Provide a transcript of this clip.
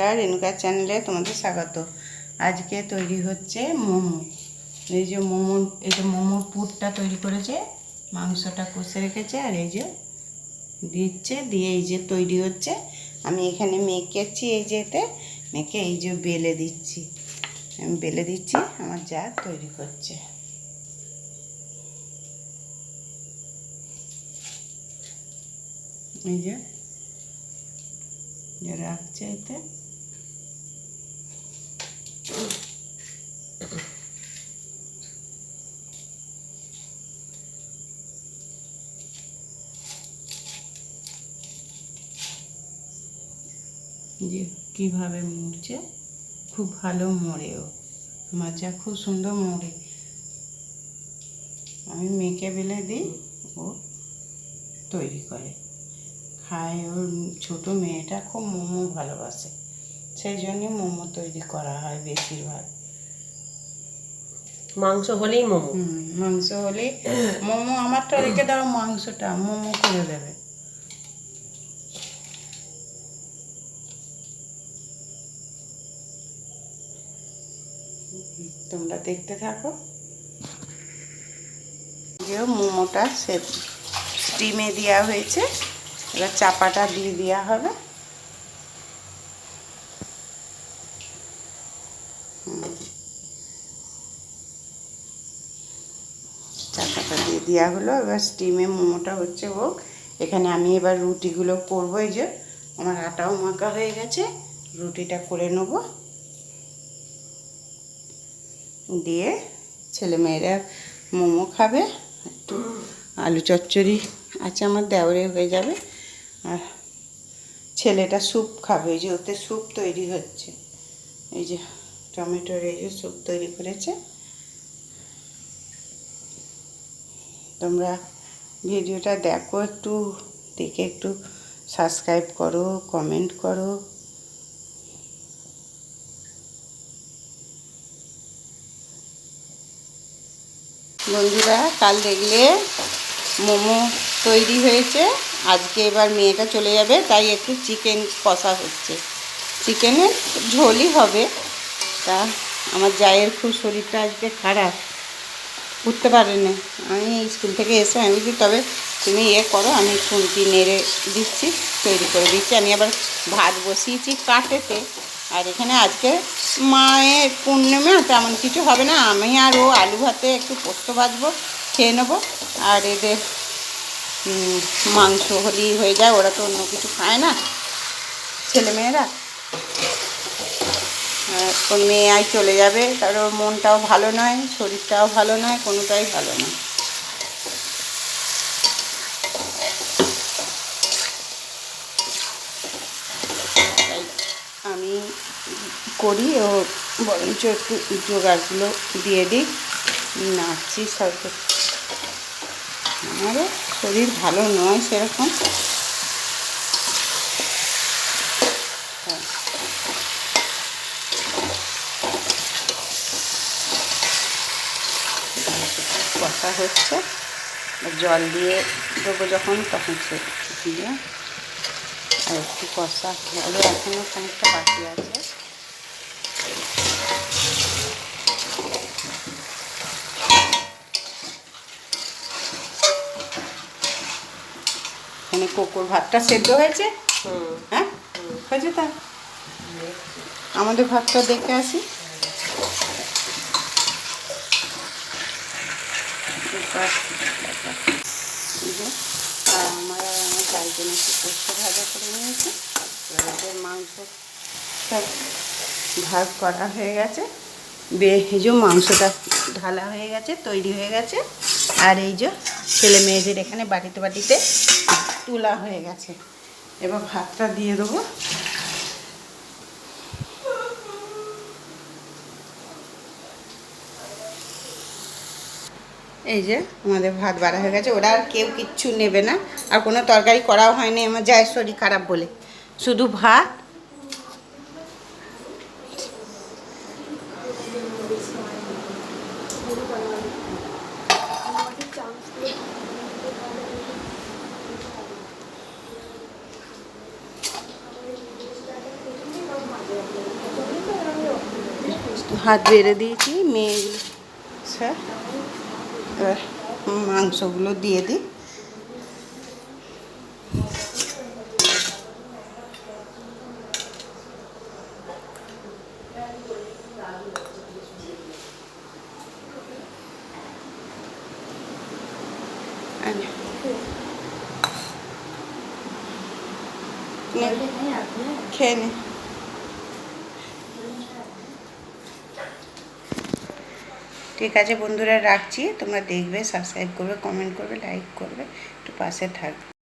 নমস্কার রেণুকার চ্যানেলে তোমাদের স্বাগত। আজকে তৈরি হচ্ছে মোমো। এই যে মোমো, এই যে মোমোর পুরটা তৈরি করেছে, মাংসটা কষে রেখেছে আর এই যে দিচ্ছে, দিয়ে এই যে তৈরি হচ্ছে। আমি এখানে মেখেছি এই যে এতে, মেখে এই যে বেলে দিচ্ছি। আমি বেলে দিচ্ছি, আমার যা তৈরি করছে। এই যে রাখছে এতে। যে কীভাবে মরছে খুব ভালো মরেও যা খুব সুন্দর মরে আমি মেখে বেলে দিই ও তৈরি করে। খায় ওর ছোট মেয়েটা খুব মোমো ভালোবাসে। সেই জন্য মোমো তৈরি করা হয় বেশিরভাগ। মাংস হলেই মোমো? হুম, মাংস হলেই মোমো। আমারটা রেখে দাও মাংসটা মোমো করে দেবে। তোমরা দেখতে থাকো। যে মোমোটা সে স্টিমে দেওয়া হয়েছে। এবার চাপাটা দিয়ে দেওয়া হবে। চাকাটা দিয়ে দেওয়া হলো। এবার স্টিমে মোমোটা হচ্ছে হোক এখানে আমি এবার রুটিগুলো করব। এই যে আমার আটাও মাখা হয়ে গেছে। রুটিটা করে নেব। দিয়ে ছেলেমেয়েরা মোমো খাবে, একটু আলু চচ্চড়ি আছে আমার দেওরে হয়ে যাবে। আর ছেলেটা স্যুপ খাবে, এই যে ওতে স্যুপ তৈরি হচ্ছে। এই যে টমেটোর এই যে স্যুপ তৈরি করেছে। তোমরা ভিডিওটা দেখো, একটু দেখে একটু সাবস্ক্রাইব করো কমেন্ট করো। বন্ধুরা, কাল দেখলে মোমো তৈরি হয়েছে। আজকে এবার মেয়েটা চলে যাবে, তাই একটু চিকেন কষা হচ্ছে। চিকেনের ঝোলই হবে। তা আমার জায়ের খুব শরীরটা আজকে খারাপ। উঠতে পারে না। আমি স্কুল থেকে এসে আমি বলছি, তবে তুমি ইয়ে করো, আমি খুন্তি নেড়ে দিচ্ছি, তৈরি করে দিচ্ছি। আমি আবার ভাত বসিয়েছি কাঠেতে আর এখানে আজকে মায়ের পূর্ণিমা, তেমন কিছু হবে না। আমি আর ও আলু ভাতে একটু পোস্ত ভাজবো, খেয়ে নেব। আর এদের মাংস হলেই হয়ে যায়, ওরা তো অন্য কিছু খায় না, ছেলেমেয়েরা। ওর মেয়ে আই চলে যাবে তার ওর মনটাও ভালো নয়, শরীরটাও ভালো নয়, কোনোটাই ভালো নয় তাই আমি করি ও বরঞ্চ একটু জোগাড়গুলো দিয়ে দিই। নাচছি সব আমারও শরীর ভালো নয় সেরকম। কষা হচ্ছে। জল দিয়ে দেবো যখন, তখন সে দিয়ে। আর একটু কষা। হলো এখনও খানিকটা বাকি আছে। এখানে কোকোর ভাতটা সেদ্ধ হয়েছে। হ্যাঁ? হয়েছে তা? আমাদের ভাতটা দেখে আসি। আমার চারজন ভাজা করে নিয়েছে। ভাগ করা হয়ে গেছে। বে এই যে মাংসটা ঢালা হয়ে গেছে, তৈরি হয়ে গেছে। আর এই যে ছেলে মেয়েদের এখানে বাটিতে বাটিতে তোলা হয়ে গেছে। এবার ভাতটা দিয়ে দেবো। এই যে আমাদের ভাত বাড়া হয়ে গেছে। ওরা আর কেউ কিচ্ছু নেবে না। আর কোনো তরকারি করাও হয়নি। আমার যায় শরীর খারাপ বলে। শুধু ভাত হাত বেড়ে দিয়েছি মেয়েগুলো স্যার মাংসগুলো দিয়ে দিই। খেয়ে নে। ঠিক আছে বন্ধুরা, রাখছি। তোমরা দেখবে সাবস্ক্রাইব করবে কমেন্ট করবে লাইক করবে, একটু পাশে থাকবে।